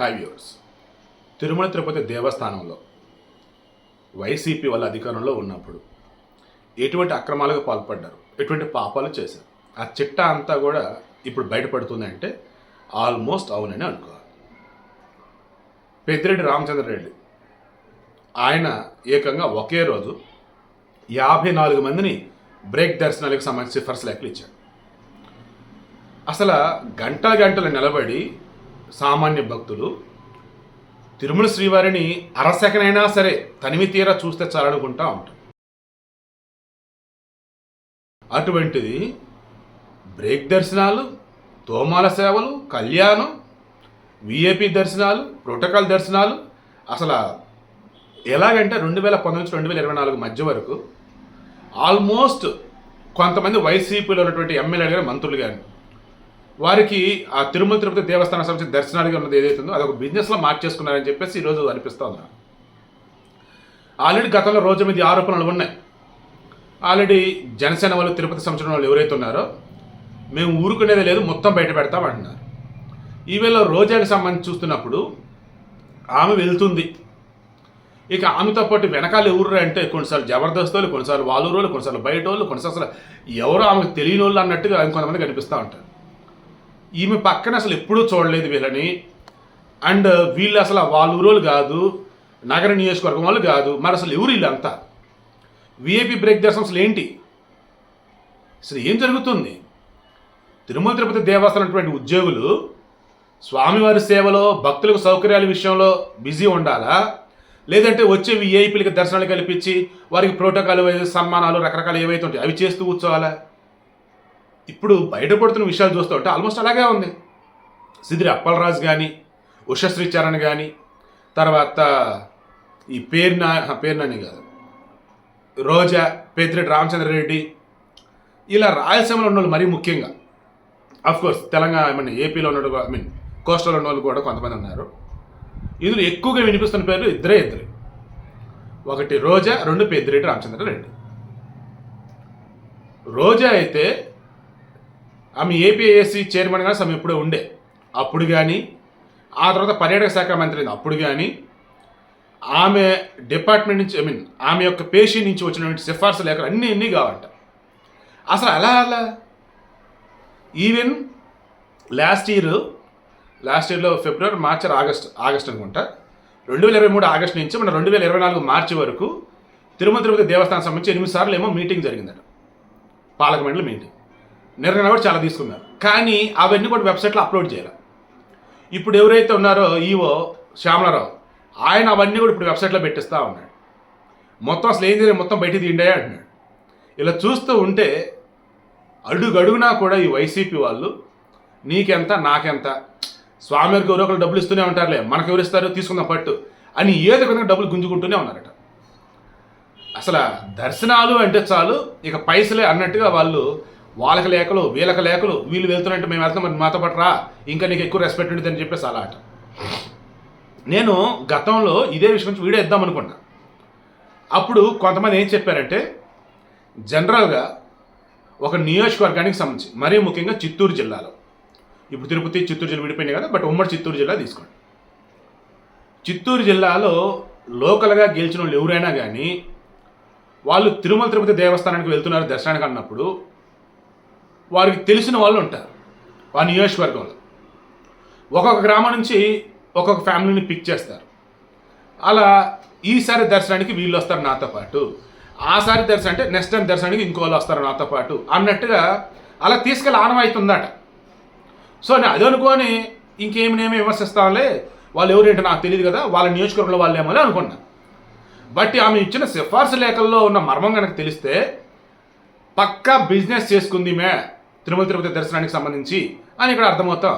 Hi viewers Tirumala Tirupati దేవస్థానంలో YCP వాళ్ళ అధికారంలో ఉన్నప్పుడు ఎటువంటి అక్రమాలకు పాల్పడ్డారు? ఎటువంటి పాపాలు చేశారు? ఆ చిట్టా అంతా కూడా ఇప్పుడు బయటపడుతుంది అంటే ఆల్మోస్ట్ అవునని అనుకోవాలి. పెద్దిరెడ్డి రామచంద్రరెడ్డి ఆయన ఏకంగా ఒకే రోజు యాభై నాలుగు మందిని బ్రేక్ దర్శనాలకు సంబంధించి సిఫార్సు లెక్కలు ఇచ్చాడు అసలు గంటల గంటలు నిలబడి సామాన్య భక్తులు తిరుమల శ్రీవారిని అరసెకనైనా సరే తనివి తీరా చూస్తే చాలనుకుంటా ఉంటాం అటువంటిది బ్రేక్ దర్శనాలు తోమాల సేవలు కళ్యాణం విఏపి దర్శనాలు ప్రోటోకాల్ దర్శనాలు. అసలు ఎలాగంటే రెండు వేల పంతొమ్మిది నుంచి రెండు వేల ఇరవై నాలుగు మధ్య వరకు ఆల్మోస్ట్ కొంతమంది వైసీపీలో ఉన్నటువంటి ఎమ్మెల్యేలు కానీ మంత్రులు కానీ వారికి ఆ తిరుమల తిరుపతి దేవస్థానం సంబంధించిన దర్శనాలుగా ఉన్నది ఏదైతే ఉందో అదొక బిజినెస్లో మార్చేసుకున్నారని చెప్పేసి ఈరోజు అనిపిస్తూ ఉంది ఆల్రెడీ గతంలో రోజు మీద ఆరోపణలు ఉన్నాయి. ఆల్రెడీ జనసేన వాళ్ళు తిరుపతి సంవత్సరం వాళ్ళు ఎవరైతే ఉన్నారో మేము ఊరుకునేది లేదు మొత్తం బయట పెడతాం అంటున్నారు. ఈవేళ రోజాకి సంబంధించి చూస్తున్నప్పుడు ఆమె వెళ్తుంది. ఇక ఆమెతో పాటు వెనకాల ఎవరు అంటే కొన్నిసార్లు జబర్దస్త్ వాళ్ళు కొన్నిసార్లు వాళ్ళూరు వాళ్ళు కొన్నిసార్లు బయట వాళ్ళు కొన్నిసార్లు అసలు ఎవరో ఆమెకు తెలియని వాళ్ళు అన్నట్టుగా ఇంకొంతమంది కనిపిస్తూ ఉంటారు. ఈమె పక్కన అసలు ఎప్పుడూ చూడలేదు వీళ్ళని. అండ్ వీళ్ళు అసలు వాళ్ళ ఊరోళ్ళు కాదు నగర నియోజకవర్గం వాళ్ళు కాదు మరి అసలు ఎవరు వీళ్ళంతా? విఐపి బ్రేక్ దర్శనం అసలు ఏంటి? అసలు ఏం జరుగుతుంది? తిరుమల తిరుపతి దేవస్థానం అటువంటి ఉద్యోగులు స్వామివారి సేవలో భక్తులకు సౌకర్యాల విషయంలో బిజీ ఉండాలా? లేదంటే వచ్చే విఐపీలకి దర్శనాలు కల్పించి వారికి ప్రోటోకాల్ సన్మానాలు రకరకాలు ఏవైతే ఉంటాయి అవి చేస్తూ కూర్చోవాలా? ఇప్పుడు బయటపడుతున్న విషయాలు చూస్తూ ఉంటే ఆల్మోస్ట్ అలాగే ఉంది. సిదిరి అప్పలరాజు కానీ ఉషశ్రీ చరణ్ కానీ తర్వాత ఈ పేరున పేరునని కాదు. రోజా పేతిరెడ్డి రామచంద్రరెడ్డి ఇలా రాయలసీమలో ఉన్న వాళ్ళు మరీ ముఖ్యంగా. కోర్స్ తెలంగాణ ఐ మీన్ ఏపీలో ఉన్న ఐ మీన్ కోస్టల్ ఉన్న వాళ్ళు కూడా కొంతమంది ఉన్నారు. ఇందులో ఎక్కువగా వినిపిస్తున్న పేర్లు ఇద్దరే ఇద్దరు. ఒకటి రోజా రెండు పెద్దిరెడ్డి రామచంద్రరెడ్డి రోజా అయితే ఆమె ఏపీఎస్సి చైర్మన్గా ఆమె ఎప్పుడో ఉండే. అప్పుడు కానీ ఆ తర్వాత పర్యాటక శాఖ మంత్రి అప్పుడు కానీ ఆమె డిపార్ట్మెంట్ నుంచి ఐ మీన్ ఆమె యొక్క పేషీ నుంచి వచ్చినటువంటి సిఫార్సు లేఖలు అన్నీ అన్ని కావంట. అసలు అలా అలా? ఈవెన్ లాస్ట్ ఇయర్ లాస్ట్ ఇయర్లో ఫిబ్రవరి మార్చి ఆగస్ట్ ఆగస్ట్ అనుకుంటా రెండు వేల ఇరవై మూడు ఆగస్ట్ నుంచి మన రెండు వేల ఇరవై నాలుగు మార్చి వరకు తిరుమల తిరుపతి దేవస్థానం సంబంధించి ఎనిమిది సార్లు ఏమో మీటింగ్ జరిగిందట. పాలక మీటింగ్ నిర్ణయం కూడా చాలా తీసుకున్నారు. కానీ అవన్నీ కూడా వెబ్సైట్లో అప్లోడ్ చేయాలి. ఇప్పుడు ఎవరైతే ఉన్నారో ఈవో శ్యామలారావు ఆయన అవన్నీ కూడా ఇప్పుడు వెబ్సైట్లో పెట్టిస్తూ ఉన్నాడు. మొత్తం అసలు ఏం జరిగింది? మొత్తం బయట తీయండి అంటున్నాడు. ఇలా చూస్తూ ఉంటే అడుగడుగునా కూడా ఈ వైసీపీ వాళ్ళు నీకెంత నాకెంత స్వామివారికి ఎవరో ఒకరు డబ్బులు ఇస్తూనే ఉంటారులే మనకు ఎవరు ఇస్తారు తీసుకుందాం పట్టు అని ఏదో విధంగా డబ్బులు గుంజుకుంటూనే ఉన్నారట. అసలు దర్శనాలు అంటే చాలు ఇక పైసలే అన్నట్టుగా వాళ్ళు వాళ్ళకి లేఖలు వీళ్ళకి లేఖలు వీళ్ళు వెళ్తున్నట్టు మేము వెళ్తాం మరి మాతో పాటు రా. ఇంకా నీకు ఎక్కువ రెస్పెక్ట్ ఉంటుంది అని చెప్పేసి అలా అట. నేను గతంలో ఇదే విషయం నుంచి వీడియో ఇద్దాం అనుకున్నా అప్పుడు కొంతమంది ఏం చెప్పారంటే జనరల్గా ఒక నియోజకవర్గానికి సంబంధించి మరీ ముఖ్యంగా చిత్తూరు జిల్లాలో. ఇప్పుడు తిరుపతి చిత్తూరు జిల్లా విడిపోయినాయి కదా బట్ ఉమ్మడి చిత్తూరు జిల్లా తీసుకోండి. చిత్తూరు జిల్లాలో లోకల్గా గెలిచిన వాళ్ళు ఎవరైనా కానీ వాళ్ళు తిరుమల తిరుపతి దేవస్థానానికి వెళ్తున్నారు దర్శనానికి అన్నప్పుడు వారికి తెలిసిన వాళ్ళు ఉంటారు. ఆ నియోజకవర్గంలో. ఒక్కొక్క గ్రామం నుంచి ఒక్కొక్క ఫ్యామిలీని పిక్ చేస్తారు. అలా ఈసారి దర్శనానికి వీళ్ళు వస్తారు నాతో పాటు. ఆసారి దర్శనం అంటే నెక్స్ట్ టైం దర్శనానికి ఇంకో వాళ్ళు వస్తారు నాతో పాటు అన్నట్టుగా అలా తీసుకెళ్ళి ఆనవాయితుందట. సో నేను అది అనుకొని ఇంకేమి నేమి విమర్శిస్తానులే వాళ్ళు ఎవరేంటో నాకు తెలియదు కదా వాళ్ళ నియోజకవర్గంలో వాళ్ళు అని అనుకున్నా. బట్ ఆమె ఇచ్చిన సిఫార్సు లేఖల్లో ఉన్న మర్మం కనుక తెలిస్తే పక్కా బిజినెస్ చేసుకుంది మే. తిరుమల తిరుపతి దర్శనానికి సంబంధించి అని ఇక్కడ అర్థమవుతాం.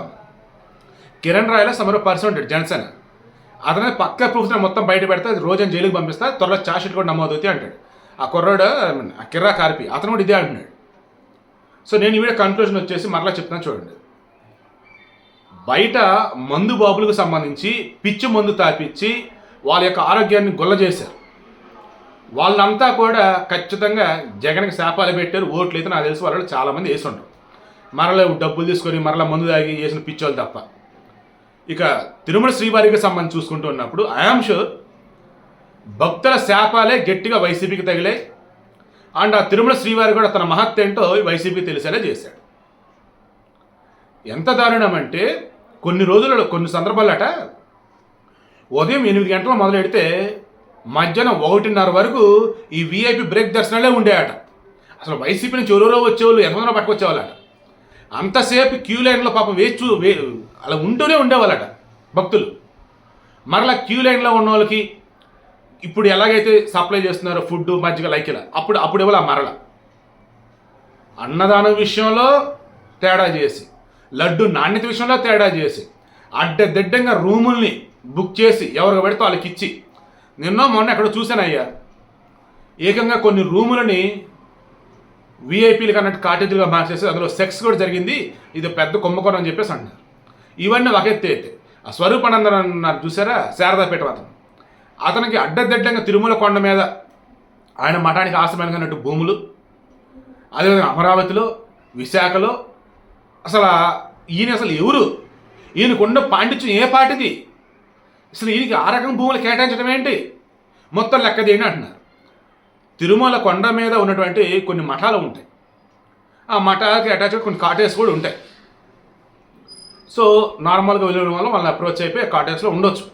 కిరణ్ రాయల సమర పర్సన్ ఉంటాడు జనసేన. అతనే పక్క ప్రూఫ్స్ మొత్తం బయట పెడితే అది రోజని జైలుకి పంపిస్తా త్వరలో చార్జ్షీట్ కూడా నమోదు అవుతాయి అంటాడు. ఆ కుర్రాడు ఆ కిర్రా కార్పి అతను కూడా ఇదే అంటున్నాడు. సో నేను ఈ కన్క్లూజన్ వచ్చేసి మరలా చెప్తున్నాను చూడండి. బయట మందు బాబులకు సంబంధించి పిచ్చి మందు తాపించి వాళ్ళ యొక్క ఆరోగ్యాన్ని గుల్ల చేశారు. వాళ్ళంతా కూడా ఖచ్చితంగా జగన్కి శాపాలు పెట్టారు ఓట్లు అయితే నాకు తెలిసి వాళ్ళు చాలామంది వేసి ఉంటారు మరలా డబ్బులు తీసుకొని మరలా మందు తాగి చేసిన పిచ్చోళ్ళు తప్ప. ఇక తిరుమల శ్రీవారికి సంబంధించి చూసుకుంటూ ఉన్నప్పుడు ఐఆమ్ షూర్ భక్తుల శాపాలే గట్టిగా వైసీపీకి తగిలాయి. అండ్ ఆ తిరుమల శ్రీవారి కూడా తన మహత్త ఏంటో వైసీపీ తెలిసేలా చేశాడు. ఎంత దారుణం అంటే కొన్ని రోజులలో కొన్ని సందర్భాలట ఉదయం ఎనిమిది గంటలు మొదలెడితే మధ్యాహ్నం ఒకటిన్నర వరకు ఈ వీఐపీ బ్రేక్ దర్శనాలే ఉండేయట. అసలు వైసీపీ నుంచి ఎవరెవరో వచ్చేవాళ్ళు ఎంతమంది పట్టుకొచ్చేవాళ్ళట. అంతసేపు క్యూ లైన్లో పాపం వేచి వే అలా ఉంటూనే ఉండేవాళ్ళట భక్తులు. మరలా క్యూ లైన్లో ఉన్న వాళ్ళకి ఇప్పుడు ఎలాగైతే సప్లై చేస్తున్నారో ఫుడ్ మజ్జిగ లైక్ ఇలా అప్పుడు అప్పుడు ఇవ్వాలి మరల. అన్నదానం విషయంలో తేడా చేసి లడ్డు నాణ్యత విషయంలో తేడా చేసి అడ్డదిడ్డంగా రూముల్ని బుక్ చేసి ఎవరికి పెడితే వాళ్ళకి ఇచ్చి నిన్న మొన్న ఎక్కడ చూశానయ్యా. ఏకంగా కొన్ని రూములని విఐపీలకు అన్నట్టు కాటేజీలుగా మార్చేసి అందులో సెక్స్ కూడా జరిగింది. ఇది పెద్ద కుంభకోణం అని చెప్పేసి అంటున్నారు ఇవన్నీ ఒక ఎత్తే ఆ స్వరూపానందన్ అన్నారు చూసారా? శారదాపేట అతను. అతనికి అడ్డదిడ్డంగా తిరుమల కొండ మీద ఆయన మఠానికి ఆశ్రమానికి భూములు అదేవిధంగా అమరావతిలో విశాఖలో. అసలు ఈయన అసలు ఎవరు? ఈయనకున్న పాండిత్యం ఏ పాటిది? అసలు ఈయనకి ఆ రకం భూములు కేటాయించడం ఏంటి? మొత్తం లెక్క తీయండి అంటున్నారు. తిరుమల కొండ మీద ఉన్నటువంటి కొన్ని మఠాలు ఉంటాయి. ఆ మఠాలకి అటాచ్డ్ కొన్ని కాటేజ్ కూడా ఉంటాయి. సో నార్మల్గా వెళ్ళడం వల్ల వాళ్ళని అప్రోచ్ అయిపోయి కాటేజ్లో ఉండొచ్చు.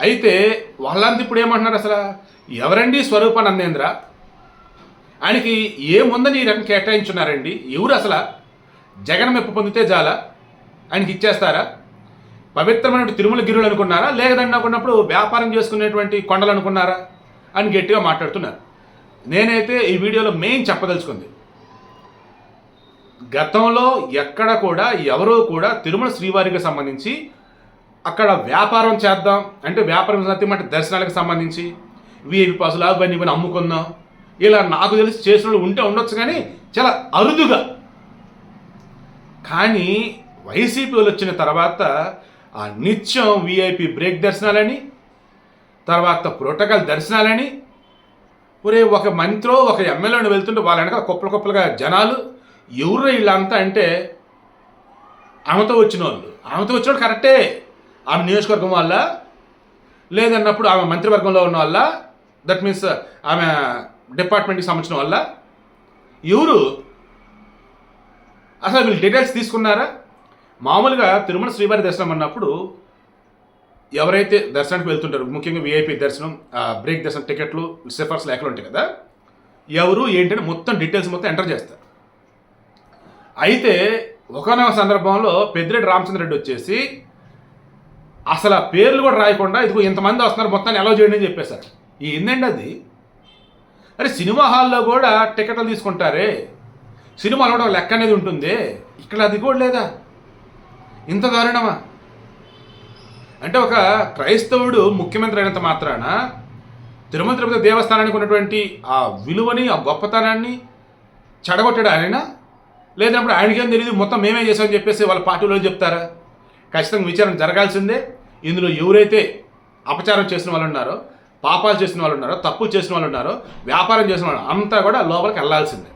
అయితే వాళ్ళంతా ఇప్పుడు ఏమంటున్నారు అసలు? ఎవరండి స్వరూపానందేంద్ర ఆయనకి ఏముందని ఈ రకం కేటాయించున్నారండి? ఎవరు అసలు? జగన్ మెప్పు పొందితే చాలా ఆయనకి ఇచ్చేస్తారా? పవిత్రమైన తిరుమల గిరులు అనుకున్నారా? లేదండి అనుకున్నప్పుడు వ్యాపారం చేసుకునేటువంటి కొండలు అనుకున్నారా? అని గట్టిగా మాట్లాడుతున్నారు. నేనైతే ఈ వీడియోలో మెయిన్ చెప్పదలుచుకుంది. గతంలో ఎక్కడ కూడా ఎవరూ కూడా తిరుమల శ్రీవారికి సంబంధించి అక్కడ వ్యాపారం చేద్దాం అంటే వ్యాపారం సత్యం అంటే దర్శనాలకు సంబంధించి విఐపి పాసులు అవన్నీ ఇవన్నీ అమ్ముకుందాం. ఇలా నాకు తెలిసి చేసిన వాళ్ళు ఉంటే ఉండొచ్చు కానీ చాలా అరుదుగా. కానీ వైసీపీ వాళ్ళు వచ్చిన తర్వాత ఆ నిత్యం విఐపి బ్రేక్ దర్శనాలని తర్వాత ప్రోటోకాల్ దర్శనాలని ఒరే ఒక మంత్రో ఒక ఎమ్మెల్యేని వెళ్తుంటే వాళ్ళ వెనక కుప్పలు కుప్పలుగా జనాలు ఎవరు వీళ్ళంతా అంటే ఆమెతో వచ్చిన వాళ్ళు ఆమెతో వచ్చిన వాళ్ళు కరెక్టే. ఆమె నియోజకవర్గం వల్ల లేదన్నప్పుడు ఆమె మంత్రివర్గంలో ఉన్న వల్ల దట్ మీన్స్ ఆమె డిపార్ట్మెంట్కి సంబంధించిన వల్ల ఎవరు? అసలు వీళ్ళు డీటెయిల్స్ తీసుకున్నారా? మామూలుగా తిరుమల శ్రీవారి దర్శనం అన్నప్పుడు ఎవరైతే దర్శనానికి వెళ్తుంటారు ముఖ్యంగా వీఐపీ దర్శనం బ్రేక్ దర్శనం టికెట్లు సిఫర్స్ లేఖలు ఉంటాయి కదా ఎవరు ఏంటంటే మొత్తం డీటెయిల్స్ మొత్తం ఎంటర్ చేస్తారు. అయితే ఒకనొక సందర్భంలో పెద్దిరెడ్డి రామచంద్రరెడ్డి వచ్చేసి అసలు ఆ పేర్లు కూడా రాయకుండా ఇదిగో ఇంతమంది వస్తున్నారు మొత్తాన్ని ఎలా చేయండి అని చెప్పేశారు. ఈ ఏందండి అది? అరే సినిమా హాల్లో కూడా టికెట్లు తీసుకుంటారే? సినిమాలో కూడా లెక్క అనేది ఉంటుంది? ఇక్కడ అది కూడా లేదా? ఇంత దారుణమా? అంటే ఒక క్రైస్తవుడు ముఖ్యమంత్రి అయినంత మాత్రాన తిరుమల తిరుపతి దేవస్థానానికి ఉన్నటువంటి ఆ విలువని ఆ గొప్పతనాన్ని చెడగొట్టాడు ఆయన లేదన్నప్పుడు ఆయనకేం తెలియదు మొత్తం మేమే చేసామని చెప్పేసి వాళ్ళ పార్టీలో చెప్తారా? ఖచ్చితంగా విచారణ జరగాల్సిందే. ఇందులో ఎవరైతే అపచారం చేసిన వాళ్ళు ఉన్నారో పాపాలు చేసిన వాళ్ళు ఉన్నారో తప్పులు చేసిన వాళ్ళు ఉన్నారో వ్యాపారం చేసిన వాళ్ళు అంతా కూడా లోపలికి వెళ్ళాల్సిందే.